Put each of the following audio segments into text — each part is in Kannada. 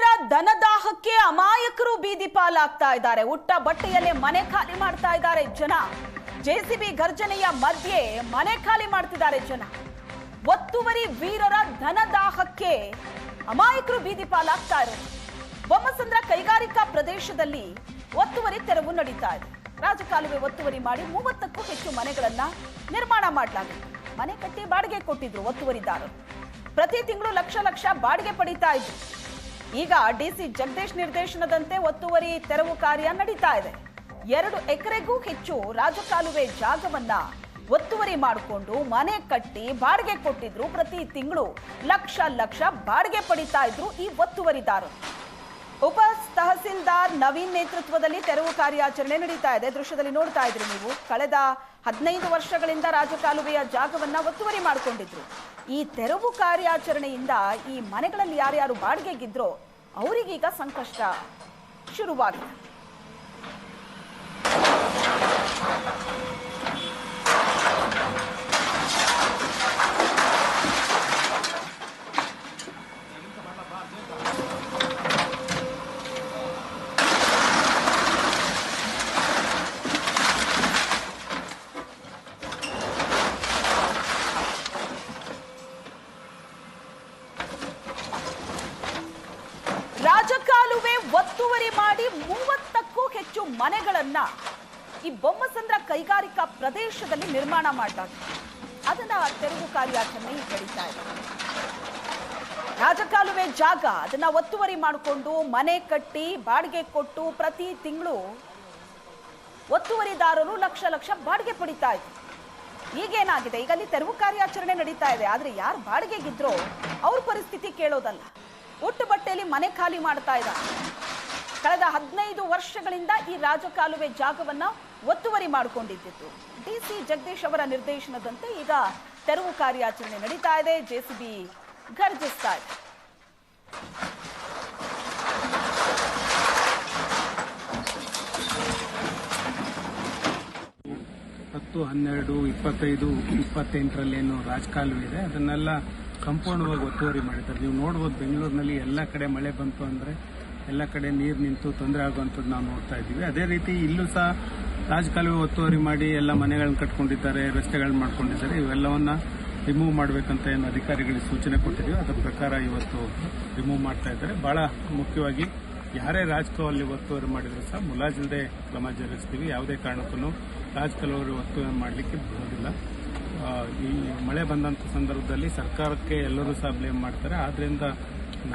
ವೀರರ ಧನದಾಹಕ್ಕೆ ಅಮಾಯಕರು ಬೀದಿ ಪಾಲಾಗ್ತಾ ಇದ್ದಾರೆ. ಉಟ್ಟ ಬಟ್ಟೆಯಲ್ಲೇ ಮನೆ ಖಾಲಿ ಮಾಡ್ತಾ ಇದ್ದಾರೆ ಜನ. ಜೆಸಿಬಿ ಗರ್ಜನೆಯ ಮಧ್ಯೆ ಮನೆ ಖಾಲಿ ಮಾಡ್ತಿದ್ದಾರೆ ಜನ. ಒತ್ತುವರಿ ವೀರರ ಧನದಾಹಕ್ಕೆ ಅಮಾಯಕರು ಬೀದಿ ಪಾಲಾಗ್ತಾ ಇರೋದು. ಬೊಮ್ಮಸಂದ್ರ ಕೈಗಾರಿಕಾ ಪ್ರದೇಶದಲ್ಲಿ ಒತ್ತುವರಿ ತೆರವು ನಡೀತಾ ಇದೆ. ರಾಜಕಾಲುವೆ ಒತ್ತುವರಿ ಮಾಡಿ ಮೂವತ್ತಕ್ಕೂ ಹೆಚ್ಚು ಮನೆಗಳನ್ನ ನಿರ್ಮಾಣ ಮಾಡಲಾಗಿದೆ ಮನೆ ಕಟ್ಟಿ ಬಾಡಿಗೆ ಕೊಟ್ಟಿದ್ರು ಒತ್ತುವರಿದಾರರು. ಪ್ರತಿ ತಿಂಗಳು ಲಕ್ಷ ಲಕ್ಷ ಬಾಡಿಗೆ ಪಡಿತಾ ಇದ್ರು. ಈಗ ಡಿಸಿ ಜಗದೀಶ್ ನಿರ್ದೇಶನದಂತೆ ಒತ್ತುವರಿ ತೆರವು ಕಾರ್ಯ ನಡೀತಾ ಇದೆ. ಎರಡು ಎಕರೆಗೂ ಹೆಚ್ಚು ರಾಜಕಾಲುವೆ ಜಾಗವನ್ನ ಒತ್ತುವರಿ ಮಾಡಿಕೊಂಡು ಮನೆ ಕಟ್ಟಿ ಬಾಡಿಗೆ ಕೊಟ್ಟಿದ್ರು ಪ್ರತಿ ತಿಂಗಳು. ಲಕ್ಷ ಲಕ್ಷ ಬಾಡಿಗೆ ಪಡಿತಾ ಇದ್ರು ಈ ಒತ್ತುವರಿದಾರರು. ಉಪ ತಹಸೀಲ್ದಾರ್ ನವೀನ್ ನೇತೃತ್ವದಲ್ಲಿ ತೆರವು ಕಾರ್ಯಾಚರಣೆ ನಡೀತಾ ಇದೆ. ದೃಶ್ಯದಲ್ಲಿ ನೋಡ್ತಾ ಇದ್ರಿ ನೀವು. ಕಳೆದ ಹದಿನೈದು ವರ್ಷಗಳಿಂದ ರಾಜಕಾಲುವೆಯ ಜಾಗವನ್ನ ಒತ್ತುವರಿ ಮಾಡಿಕೊಂಡಿದ್ರು. ಈ ತೆರವು ಕಾರ್ಯಾಚರಣೆಯಿಂದ ಈ ಮನೆಗಳಲ್ಲಿ ಯಾರ್ಯಾರು ಬಾಡಿಗೆಗಿದ್ರೋ ಅವರಿಗೀಗ ಸಂಕಷ್ಟ ಶುರುವಾಗಿದೆ ರಾಜಕಾಲುವೆ ಒತ್ತುವರಿ ಮಾಡಿ ಮೂವತ್ತಕ್ಕೂ ಹೆಚ್ಚು ಮನೆಗಳನ್ನ ಈ ಬೊಮ್ಮಸಂದ್ರ ಕೈಗಾರಿಕಾ ಪ್ರದೇಶದಲ್ಲಿ ನಿರ್ಮಾಣ ಮಾಡಲಾಗಿದೆ ಅದನ್ನ ತೆರವು ಕಾರ್ಯಾಚರಣೆ ಕಳೀತಾ ಇದೆ ರಾಜಕಾಲುವೆ ಜಾಗ ಅದನ್ನ ಒತ್ತುವರಿ ಮಾಡಿಕೊಂಡು ಮನೆ ಕಟ್ಟಿ ಬಾಡಿಗೆ ಕೊಟ್ಟು ಪ್ರತಿ ತಿಂಗಳು ಒತ್ತುವರಿದಾರರು ಲಕ್ಷ ಲಕ್ಷ ಬಾಡಿಗೆ ಪಡಿತಾ ಇದ್ರು. ಈಗೇನಾಗಿದೆ? ಈಗ ಅಲ್ಲಿ ತೆರವು ಕಾರ್ಯಾಚರಣೆ ನಡೀತಾ ಇದೆ. ಆದ್ರೆ ಯಾರು ಬಾಡಿಗೆಗಿದ್ರೋ ಅವ್ರ ಪರಿಸ್ಥಿತಿ ಕೇಳೋದಲ್ಲ. ಉಟ್ಟು ಬಟ್ಟೆಯಲ್ಲಿ ಮನೆ ಖಾಲಿ ಮಾಡ್ತಾ ಇದ್ದಾರೆ. ಕಳೆದ ಹದಿನೈದು ವರ್ಷಗಳಿಂದ ಈ ರಾಜಕಾಲುವೆ ಜಾಗವನ್ನ ಒತ್ತುವರಿ ಮಾಡಿಕೊಂಡಿದ್ದು ಡಿಸಿ ಜಗದೀಶ್ ಅವರ ನಿರ್ದೇಶನದಂತೆ ಈಗ ತೆರವು ಕಾರ್ಯಾಚರಣೆ ನಡೀತಾ ಇದೆ. ಜೆಸಿಬಿ ಗರ್ಜಿಸ್ತಾ ಇದೆ. ಹತ್ತು, ಹನ್ನೆರಡು, ಇಪ್ಪತ್ತೈದು, ಇಪ್ಪತ್ತೆಂಟರಲ್ಲಿ ಏನು ರಾಜಕಾಲುವೆ ಇದೆ. ಅದನ್ನೆಲ್ಲ ಸಂಪೂರ್ಣವಾಗಿ ಒತ್ತುವರಿ ಮಾಡಿದ್ದಾರೆ. ನೀವು ನೋಡ್ಬೋದು ಬೆಂಗಳೂರಿನಲ್ಲಿ ಎಲ್ಲ ಕಡೆ ಮಳೆ ಬಂತು ಅಂದರೆ ಎಲ್ಲ ಕಡೆ ನೀರು ನಿಂತು ತೊಂದರೆ ಆಗುವಂಥದ್ದು ನಾವು ನೋಡ್ತಾ ಇದ್ದೀವಿ. ಅದೇ ರೀತಿ ಇಲ್ಲೂ ಸಹ ರಾಜಕಾಲುವೆ ಒತ್ತುವರಿ ಮಾಡಿ ಎಲ್ಲ ಮನೆಗಳನ್ನ ಕಟ್ಕೊಂಡಿದ್ದಾರೆ, ರಸ್ತೆಗಳನ್ನ ಮಾಡ್ಕೊಂಡಿದ್ದಾರೆ. ಇವೆಲ್ಲವನ್ನ ರಿಮೂವ್ ಮಾಡಬೇಕಂತ ಏನು ಅಧಿಕಾರಿಗಳಿಗೆ ಸೂಚನೆ ಕೊಟ್ಟಿದ್ದೀವಿ. ಅದರ ಪ್ರಕಾರ ಇವತ್ತು ರಿಮೂವ್ ಮಾಡ್ತಾ ಇದ್ದಾರೆ. ಬಹಳ ಮುಖ್ಯವಾಗಿ ಯಾರೇ ರಾಜಕಾಲುವೆ ಒತ್ತುವರಿ ಮಾಡಿದ್ರು ಸಹ ಮುಲಾಜಿಲ್ಲದೆ ಕ್ರಮ ಜರುಗಿಸ್ತೀವಿ. ಯಾವುದೇ ಕಾರಣಕ್ಕೂ ರಾಜಕಾಲುವೆ ಒತ್ತುವರಿ ಮಾಡಲಿಕ್ಕೆ ಬರೋದಿಲ್ಲ. ಈ ಮಳೆ ಬಂದಂಥ ಸಂದರ್ಭದಲ್ಲಿ ಸರ್ಕಾರಕ್ಕೆ ಎಲ್ಲರೂ ಸಹ ಬ್ಲೇಮ್ ಮಾಡ್ತಾರೆ. ಆದ್ರಿಂದ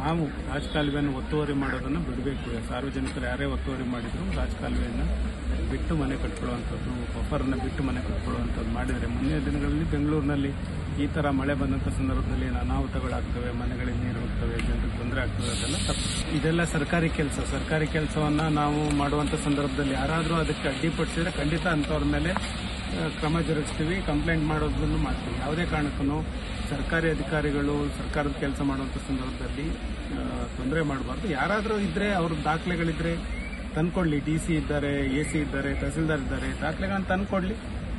ನಾವು ರಾಜಕಾಲುವೆಯನ್ನು ಒತ್ತುವರಿ ಮಾಡೋದನ್ನು ಬಿಡಬೇಕು. ಸಾರ್ವಜನಿಕರು ಯಾರೇ ಒತ್ತುವರಿ ಮಾಡಿದ್ರು ರಾಜಕಾಲುವೆಯನ್ನು ಬಿಟ್ಟು ಮನೆ ಕಟ್ಕೊಳ್ಳುವಂಥದ್ದು ಒಬ್ಬರನ್ನು ಬಿಟ್ಟು ಮನೆ ಕಟ್ಕೊಳ್ಳುವಂಥದ್ದು ಮಾಡಿದರೆ ಮುಂದಿನ ದಿನಗಳಲ್ಲಿ ಬೆಂಗಳೂರಿನಲ್ಲಿ ಈ ಥರ ಮಳೆ ಬಂದಂಥ ಸಂದರ್ಭದಲ್ಲಿ ಅನಾಹುತಗಳಾಗ್ತವೆ, ಮನೆಗಳಿಗೆ ನೀರು ಹೋಗ್ತವೆ, ಜನರಿಗೆ ತೊಂದರೆ ಆಗ್ತವೆ, ಅದೆಲ್ಲ ಇದೆಲ್ಲ ಸರ್ಕಾರಿ ಕೆಲಸ. ಸರ್ಕಾರಿ ಕೆಲಸವನ್ನು ನಾವು ಮಾಡುವಂಥ ಸಂದರ್ಭದಲ್ಲಿ ಯಾರಾದರೂ ಅದಕ್ಕೆ ಅಡ್ಡಿಪಡಿಸಿದ್ರೆ ಖಂಡಿತ ಅಂಥವ್ರ ಮೇಲೆ ಕ್ರಮ ಜರುಗಿಸ್ತೀವಿ, ಕಂಪ್ಲೇಂಟ್ ಮಾಡೋದನ್ನು ಮಾಡ್ತೀವಿ. ಯಾವುದೇ ಕಾರಣಕ್ಕೂ ಸರ್ಕಾರಿ ಅಧಿಕಾರಿಗಳು ಸರ್ಕಾರದ ಕೆಲಸ ಮಾಡುವಂಥ ಸಂದರ್ಭದಲ್ಲಿ ತೊಂದರೆ ಮಾಡಬಾರ್ದು. ಯಾರಾದರೂ ಇದ್ದರೆ ಅವ್ರ ದಾಖಲೆಗಳಿದ್ರೆ ತಂದ್ಕೊಡ್ಲಿ ಡಿ ಸಿ ಇದ್ದಾರೆ, ಎ ಸಿ ಇದ್ದಾರೆ, ತಹಸೀಲ್ದಾರ್ ಇದ್ದಾರೆ, ದಾಖಲೆಗಳನ್ನು ತಂದ್ಕೊಡ್ಲಿ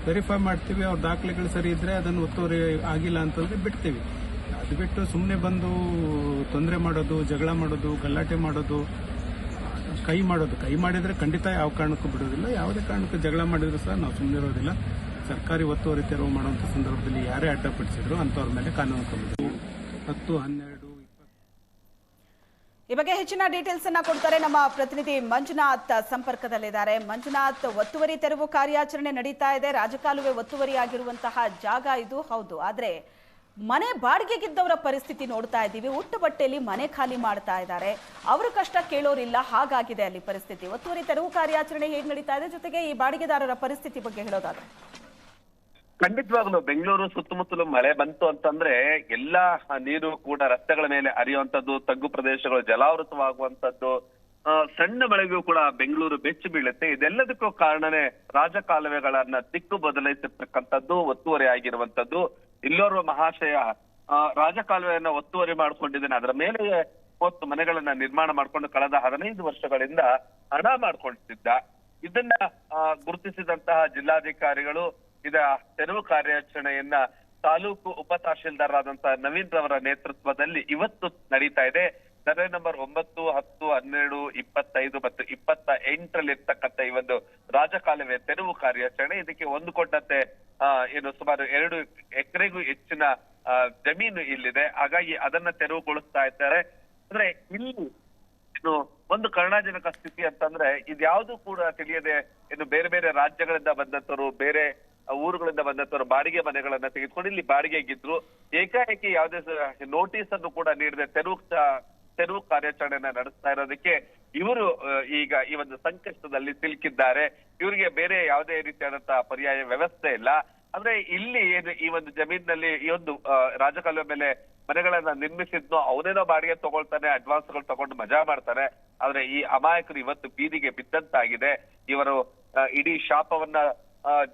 ವೆರಿಫೈ ಮಾಡ್ತೀವಿ. ಅವ್ರ ದಾಖಲೆಗಳು ಸರಿ ಇದ್ದರೆ ಅದನ್ನು ಒತ್ತುವರಿ ಆಗಿಲ್ಲ ಅಂತಂದ್ರೆ ಬಿಡ್ತೀವಿ. ಅದು ಬಿಟ್ಟು ಸುಮ್ಮನೆ ಬಂದು ತೊಂದರೆ ಮಾಡೋದು, ಜಗಳ ಮಾಡೋದು, ಗಲಾಟೆ ಮಾಡೋದು, ಕೈ ಮಾಡೋದು. ಕೈ ಮಾಡಿದರೆ ಖಂಡಿತ ಯಾವ ಕಾರಣಕ್ಕೂ ಬಿಡೋದಿಲ್ಲ ಯಾವುದೇ ಕಾರಣಕ್ಕೂ ಜಗಳ ಮಾಡಿದರೂ ಸಹ ನಾವು ಸುಮ್ಮನಿರೋದಿಲ್ಲ ಸರ್ಕಾರಿ ಒತ್ತುವರಿ ತೆರವು ಮಾಡುವಂತ ಸಂದರ್ಭದಲ್ಲಿ ಯಾರೇ ಅಡ್ಡಪಡಿಸಿದ್ರು ಅಂತವ್ರ ಮೇಲೆ ಕಾನೂನು ಕ್ರಮ ಹತ್ತು, ಹನ್ನೆರಡು ಈ ಬಗ್ಗೆ ಹೆಚ್ಚಿನ ಡೀಟೇಲ್ಸ್ ಅನ್ನ ಕೊಡ್ತಾರೆ ನಮ್ಮ ಪ್ರತಿನಿಧಿ ಮಂಜುನಾಥ್ ಸಂಪರ್ಕದಲ್ಲಿದ್ದಾರೆ. ಮಂಜುನಾಥ್, ಒತ್ತುವರಿ ತೆರವು ಕಾರ್ಯಾಚರಣೆ ನಡೀತಾ ಇದೆ. ರಾಜಕಾಲುವೆ ಒತ್ತುವರಿ ಆಗಿರುವಂತಹ ಜಾಗ ಇದು. ಹೌದು, ಆದ್ರೆ ಮನೆ ಬಾಡಿಗೆಗಿದ್ದವರ ಪರಿಸ್ಥಿತಿ ನೋಡ್ತಾ ಇದ್ದೀವಿ. ಉಟ್ಟು ಬಟ್ಟೆಯಲ್ಲಿ ಮನೆ ಖಾಲಿ ಮಾಡ್ತಾ ಇದ್ದಾರೆ. ಅವರು ಕಷ್ಟ ಕೇಳೋರಿಲ್ಲ, ಹಾಗಾಗಿದೆ ಅಲ್ಲಿ ಪರಿಸ್ಥಿತಿ. ಒತ್ತುವರಿ ತೆರವು ಕಾರ್ಯಾಚರಣೆ ಹೇಗೆ ನಡೀತಾ ಇದೆ? ಜೊತೆಗೆ ಈ ಬಾಡಿಗೆದಾರರ ಪರಿಸ್ಥಿತಿ ಬಗ್ಗೆ ಹೇಳೋದಾದ್ರೆ. ಖಂಡಿತವಾಗ್ಲು ಬೆಂಗಳೂರು ಸುತ್ತಮುತ್ತಲು ಮಳೆ ಬಂತು ಅಂತಂದ್ರೆ ಎಲ್ಲಾ ನೀರು ಕೂಡ ರಸ್ತೆಗಳ ಮೇಲೆ ಹರಿಯುವಂತದ್ದು ತಗ್ಗು ಪ್ರದೇಶಗಳು ಜಲಾವೃತವಾಗುವಂತದ್ದು ಸಣ್ಣ ಮಳೆಗೂ ಕೂಡ ಬೆಂಗಳೂರು ಬೆಚ್ಚು ಬೀಳುತ್ತೆ. ಇದೆಲ್ಲದಕ್ಕೂ ಕಾರಣನೇ ರಾಜಕಾಲುವೆಗಳನ್ನ ದಿಕ್ಕು ಬದಲಾಯಿಸಿರ್ತಕ್ಕಂಥದ್ದು ಒತ್ತುವರಿ ಆಗಿರುವಂತದ್ದು ಇಲ್ಲೋರ್ವ ಮಹಾಶಯ ರಾಜಕಾಲುವೆಯನ್ನ ಒತ್ತುವರಿ ಮಾಡ್ಕೊಂಡಿದ್ದೇನೆ. ಅದರ ಮೇಲೆ ಮೂವತ್ತು ಮನೆಗಳನ್ನ ನಿರ್ಮಾಣ ಮಾಡ್ಕೊಂಡು ಕಳೆದ ಹದಿನೈದು ವರ್ಷಗಳಿಂದ ಹಣ ಮಾಡ್ಕೊಳ್ತಿದ್ದ ಇದನ್ನ ಗುರುತಿಸಿದಂತಹ ಜಿಲ್ಲಾಧಿಕಾರಿಗಳು ಇದ ತೆರವು ಕಾರ್ಯಾಚರಣೆಯನ್ನ ತಾಲೂಕು ಉಪ ತಹಶೀಲ್ದಾರ್ ಆದಂತಹ ನವೀನ್ ರವರ ನೇತೃತ್ವದಲ್ಲಿ ಇವತ್ತು ನಡೀತಾ ಇದೆ. ಸರ್ವೆ ನಂಬರ್ ಒಂಬತ್ತು, ಹತ್ತು, ಹನ್ನೆರಡು, ಇಪ್ಪತ್ತೈದು ಮತ್ತು ಇಪ್ಪತ್ತ ಎಂಟರಲ್ಲಿ ಇರ್ತಕ್ಕಂಥ ಈ ಒಂದು ರಾಜಕಾಲುವೆ ತೆರವು ಕಾರ್ಯಾಚರಣೆ. ಇದಕ್ಕೆ ಹೊಂದಿಕೊಂಡಂತೆ ಏನು ಸುಮಾರು ಎರಡು ಎಕರೆಗೂ ಹೆಚ್ಚಿನ ಜಮೀನು ಇಲ್ಲಿದೆ. ಹಾಗಾಗಿ ಅದನ್ನ ತೆರವುಗೊಳಿಸ್ತಾ ಇದ್ದಾರೆ. ಅಂದ್ರೆ ಇಲ್ಲಿ ಏನು ಒಂದು ಕರುಣಾಜನಕ ಸ್ಥಿತಿ ಅಂತಂದ್ರೆ ಇದ್ಯಾವುದು ಕೂಡ ತಿಳಿಯದೆ ಇನ್ನು ಬೇರೆ ಬೇರೆ ರಾಜ್ಯಗಳಿಂದ ಬಂದಂತವರು, ಬೇರೆ ಊರುಗಳಿಂದ ಬಂದಂತವರು ಬಾಡಿಗೆ ಮನೆಗಳನ್ನ ತೆಗೆದುಕೊಂಡು ಇಲ್ಲಿ ಬಾಡಿಗೆಗಿದ್ರು ಏಕಾಏಕಿ ಯಾವುದೇ ನೋಟಿಸ್ ಅನ್ನು ಕೂಡ ನೀಡದೆ ತೆರವು ತೆರವು ಕಾರ್ಯಾಚರಣೆಯನ್ನ ನಡೆಸ್ತಾ ಇರೋದಕ್ಕೆ ಇವರು ಈಗ ಈ ಒಂದು ಸಂಕಷ್ಟದಲ್ಲಿ ಸಿಲುಕಿದ್ದಾರೆ. ಇವರಿಗೆ ಬೇರೆ ಯಾವುದೇ ರೀತಿಯಾದಂತಹ ಪರ್ಯಾಯ ವ್ಯವಸ್ಥೆ ಇಲ್ಲ. ಅಂದ್ರೆ ಇಲ್ಲಿ ಏನು ಈ ಒಂದು ಜಮೀನಿನಲ್ಲಿ ಈ ಒಂದು ರಾಜಕಾಲುವೆ ಮೇಲೆ ಮನೆಗಳನ್ನ ನಿರ್ಮಿಸಿದ್ನೋ ಅವನೇನೋ ಬಾಡಿಗೆ ತಗೊಳ್ತಾನೆ ಅಡ್ವಾನ್ಸ್ಗಳು ತಗೊಂಡು ಮಜಾ ಮಾಡ್ತಾನೆ. ಆದ್ರೆ ಈ ಅಮಾಯಕರು ಇವತ್ತು ಬೀದಿಗೆ ಬಿದ್ದಂತಾಗಿದೆ. ಇವರು ಇಡೀ ಶಾಪವನ್ನ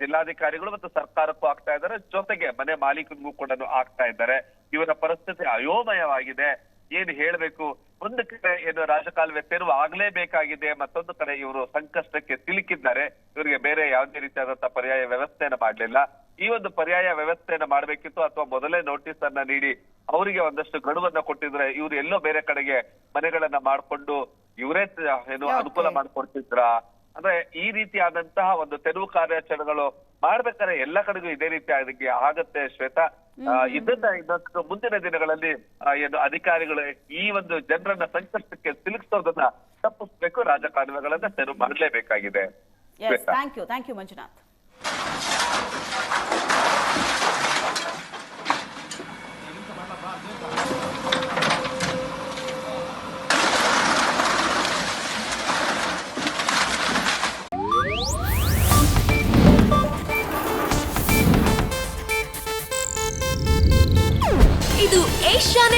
ಜಿಲ್ಲಾಧಿಕಾರಿಗಳು ಮತ್ತು ಸರ್ಕಾರಕ್ಕೂ ಆಗ್ತಾ ಇದ್ದಾರೆ. ಜೊತೆಗೆ ಮನೆ ಮಾಲೀಕನಿಗೂ ಕೂಡ ಆಗ್ತಾ ಇದ್ದಾರೆ. ಇವರ ಪರಿಸ್ಥಿತಿ ಅಯೋಮಯವಾಗಿದೆ. ಏನು ಹೇಳ್ಬೇಕು? ಒಂದು ಕಡೆ ಏನು ರಾಜಕಾಲುವೆ ತೆರವು ಆಗ್ಲೇಬೇಕಾಗಿದೆ. ಮತ್ತೊಂದು ಕಡೆ ಇವರು ಸಂಕಷ್ಟಕ್ಕೆ ಸಿಲುಕಿದ್ದಾರೆ. ಇವರಿಗೆ ಬೇರೆ ಯಾವುದೇ ರೀತಿಯಾದಂತಹ ಪರ್ಯಾಯ ವ್ಯವಸ್ಥೆಯನ್ನು ಮಾಡಲಿಲ್ಲ. ಈ ಒಂದು ಪರ್ಯಾಯ ವ್ಯವಸ್ಥೆಯನ್ನು ಮಾಡಬೇಕಿತ್ತು ಅಥವಾ ಮೊದಲೇ ನೋಟಿಸ್ ಅನ್ನ ನೀಡಿ ಅವರಿಗೆ ಒಂದಷ್ಟು ಗಡುವನ್ನ ಕೊಟ್ಟಿದ್ರೆ ಇವ್ರು ಎಲ್ಲೋ ಬೇರೆ ಕಡೆಗೆ ಮನೆಗಳನ್ನ ಮಾಡ್ಕೊಂಡು ಇವರೇ ಏನು. ಅನುಕೂಲ ಮಾಡ್ಕೊಡ್ತಿದ್ರ? ಅಂದ್ರೆ ಈ ರೀತಿಯಾದಂತಹ ಒಂದು ತೆರವು ಕಾರ್ಯಾಚರಣೆಗಳು ಮಾಡ್ಬೇಕಾದ್ರೆ ಎಲ್ಲ ಕಡೆಗೂ ಇದೇ ರೀತಿ ಆಗತ್ತೆ ಶ್ವೇತಾ. ಇದನ್ನ ಇನ್ನೊಂದು ಮುಂದಿನ ದಿನಗಳಲ್ಲಿ ಏನು ಅಧಿಕಾರಿಗಳು ಈ ಒಂದು ಜನರನ್ನ ಸಂಕಷ್ಟಕ್ಕೆ ಸಿಲುಕಿಸೋದನ್ನ ತಪ್ಪಿಸ್ಬೇಕು ರಾಜಕಾರಣಗಳನ್ನ ತೆರವು ಮಾಡಲೇಬೇಕಾಗಿದೆ. Yes thank you thank you Manjunath.